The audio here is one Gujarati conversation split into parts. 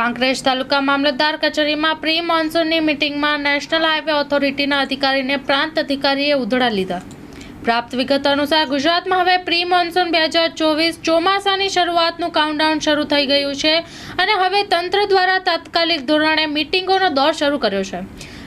કાંકરેજ તાલુકા મામલતદાર કચેરીમાં પ્રી મોન્સૂનની મિટિંગમાં નેશનલ હાઈવે ઓથોરિટીના અધિકારીને પ્રાંત અધિકારીએ ઉધડા લીધા. પ્રાપ્ત વિગત અનુસાર ગુજરાતમાં હવે પ્રી મોન્સૂન બે હજાર ચોવીસ ચોમાસાની શરૂઆતનું કાઉન્ટડાઉન શરૂ થઈ ગયું છે અને હવે તંત્ર દ્વારા તાત્કાલિક ધોરણે મિટિંગોનો દોર શરૂ કર્યો છે.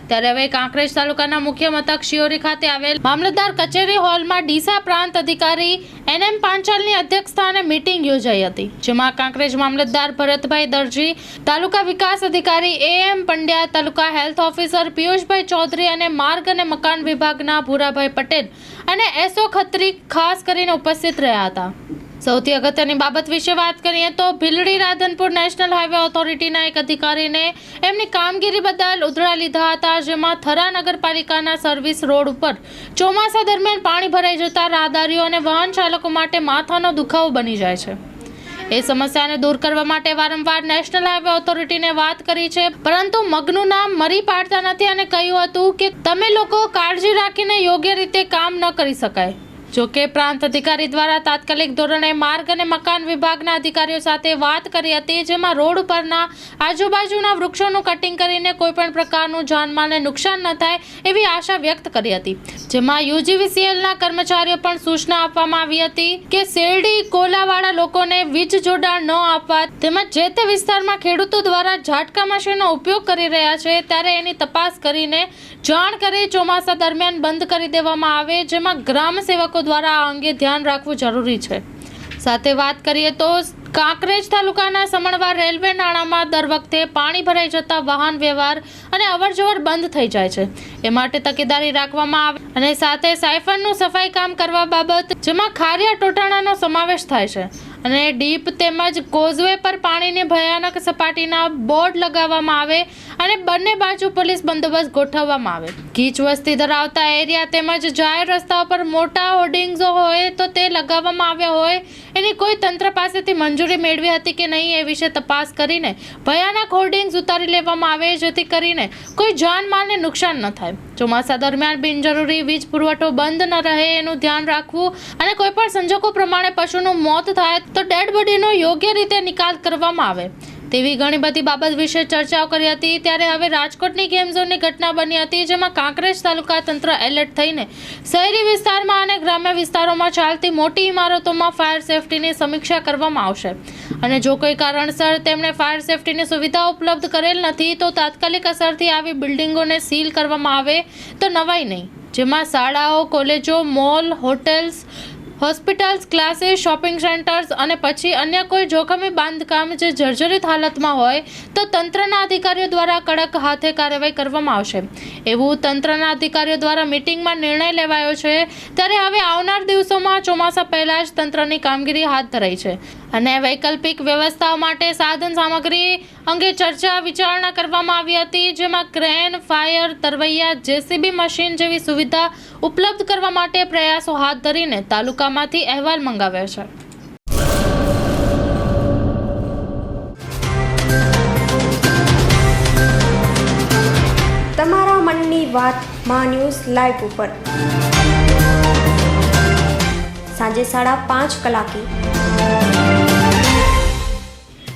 ત્યારે હવે કાંકરેજ તાલુકાના મુખ્ય મથક શિયોરી ખાતે આવેલ મામલતદાર કચેરી હોલમાં ડીસા પ્રાંત અધિકારી એન એમ પાંચાલની અધ્યક્ષસ્થાને મિટિંગ યોજાઈ હતી, જેમાં કાંકરેજ મામલતદાર ભરતભાઈ દરજી, તાલુકા વિકાસ અધિકારી A M Pandya, taluka health officer Piyushbhai Chaudhari અને માર્ગ અને મકાન વિભાગના ભૂરાભાઈ પટેલ અને એસો ખત્રી ખાસ કરીને ઉપસ્થિત રહ્યા હતા. સૌથી અગત્યની બાબત વિશે વાત કરીએ તો ભીલડી રાધનપુર નેશનલ હાઈવે ઓથોરિટીના એક અધિકારીને એમની કામગીરી બદલ ઉધડા લીધા હતા, જેમાં થરા નગરપાલિકાના સર્વિસ રોડ ઉપર ચોમાસા દરમિયાન પાણી ભરાઈ જતા રાહદારીઓ અને વાહન ચાલકો માટે માથાનો દુખાવો બની જાય છે. એ સમસ્યાને દૂર કરવા માટે વારંવાર નેશનલ હાઈવે ઓથોરિટીને વાત કરી છે, પરંતુ મગનું નામ મરી પાડતા નથી અને કહ્યું હતું કે તમે લોકો કાળજી રાખીને યોગ્ય રીતે કામ ન કરી શકાય. જો કે પ્રાંત અધિકારી દ્વારા તાત્કાલિક ધોરણે માર્ગ અને મકાન વિભાગના અધિકારીઓ સાથે વાત કરી હતી, જેમાં રોડ ઉપરના આજુબાજુના વૃક્ષોનું કટિંગ કરીને કોઈ પણ પ્રકારનું જાનમાલને નુકસાન ન થાય એવી આશા વ્યક્ત કરી હતી. જેમાં યુજીવીસીએલના કર્મચારીઓ પણ સૂચના આપવામાં આવી હતી કે શેરડી કોલાવાળા લોકોને વીજ જોડાણ ન આપવા તેમજ જે તે વિસ્તારમાં ખેડૂતો દ્વારા ઝાટકા મશીનનો ઉપયોગ કરી રહ્યા છે, ત્યારે એની તપાસ કરીને જાણ કરી ચોમાસા દરમિયાન બંધ કરી દેવામાં આવે, જેમાં ગ્રામ સેવકો દ્વારા આ અંગે ધ્યાન રાખવું જરૂરી છે. સાથે વાત કરીએ તો કાંકરેજ તાલુકાના સમણવા રેલવે નાણામાં દર વખતે પાણી ભરાઈ જતા વાહન વ્યવહાર અને અવરજવર બંધ થઈ જાય છે. એ માટે તકેદારી રાખવામાં આવે અને સાથે સાયફનનું સફાઈ કામ કરવા બાબત, જેમાં ખારિયા ટોટાણાનો સમાવેશ થાય છે. અને ડીપ તેમજ કોઝવે પર પાણીની ભયાનક સપાટીના બોર્ડ લગાવવામાં આવે અને બંને બાજુ પોલીસ બંદોબસ્ત ગોઠવવામાં આવે. ગીચ વસ્તી ધરાવતા એરિયા તેમજ જાહેર રસ્તાઓ પર મોટા હોર્ડિંગ્સો હોય તો તે લગાવવામાં આવ્યા હોય એની કોઈ તંત્ર પાસેથી મંજૂરી મેળવી હતી કે નહીં એ વિશે તપાસ કરીને ભયાનક હોર્ડિંગ્સ ઉતારી લેવામાં આવે જેથી કરીને કોઈ જાનમાલને નુકસાન ન થાય. ચોમાસા દરમિયાન બિનજરૂરી વીજ પુરવઠો બંધ ન રહે એનું ધ્યાન રાખવું અને કોઈ પણ સંજોગો પ્રમાણે પશુનું મોત થાય તો ડેડ બોડીનો યોગ્ય રીતે નિકાલ કરવામાં આવે. તેવી ઘણી બધી બાબત વિશે ચર્ચાઓ કરી હતી. ત્યારે હવે રાજકોટની ગેમ ઝોનની ઘટના બની હતી, જેમાં કાંકરેજ તાલુકા તંત્ર એલર્ટ થઈને શહેરી વિસ્તારમાં અને ગ્રામ્ય વિસ્તારોમાં ચાલતી મોટી ઇમારતોમાં ફાયર સેફટીની સમીક્ષા કરવામાં આવશે. અને જો કોઈ કારણસર તેમણે ફાયર સેફટીની સુવિધા ઉપલબ્ધ કરેલ નથી, તો તાત્કાલિક અસરથી આવી બિલ્ડિંગોને સીલ કરવામાં આવે તો નવાઈ નહીં. જેમાં શાળાઓ, કોલેજો, mall, hotels hospitals, classes, shopping centres અને પછી અન્ય કોઈ જોખમી બાંધકામ જે જર્જરિત હાલતમાં હોય, તો તંત્રના અધિકારીઓ દ્વારા કડક હાથે કાર્યવાહી કરવામાં આવશે. એવું તંત્રના અધિકારીઓ દ્વારા મિટિંગમાં નિર્ણય લેવાયો છે, ત્યારે હવે આવનાર દિવસોમાં ચોમાસા પહેલાં જ તંત્રની કામગીરી હાથ ધરાઈ છે. અને વૈકલ્પિક વ્યવસ્થાઓ માટે સાધન સામગ્રી અંગે ચર્ચા વિચારણા કરવામાં આવી હતી, જેમાં ક્રેન, ફાયર, તરવૈયા, જેસીબી મશીન જેવી સુવિધા ઉપલબ્ધ કરવા માટે પ્રયાસો હાથ ધરીને તાલુકામાંથી અહેવાલ મંગાવ્યો છે. તમારા મનની વાતમાં ન્યૂઝ લાઈવ ઉપર. સાંજે સાડા પાંચ કલાકે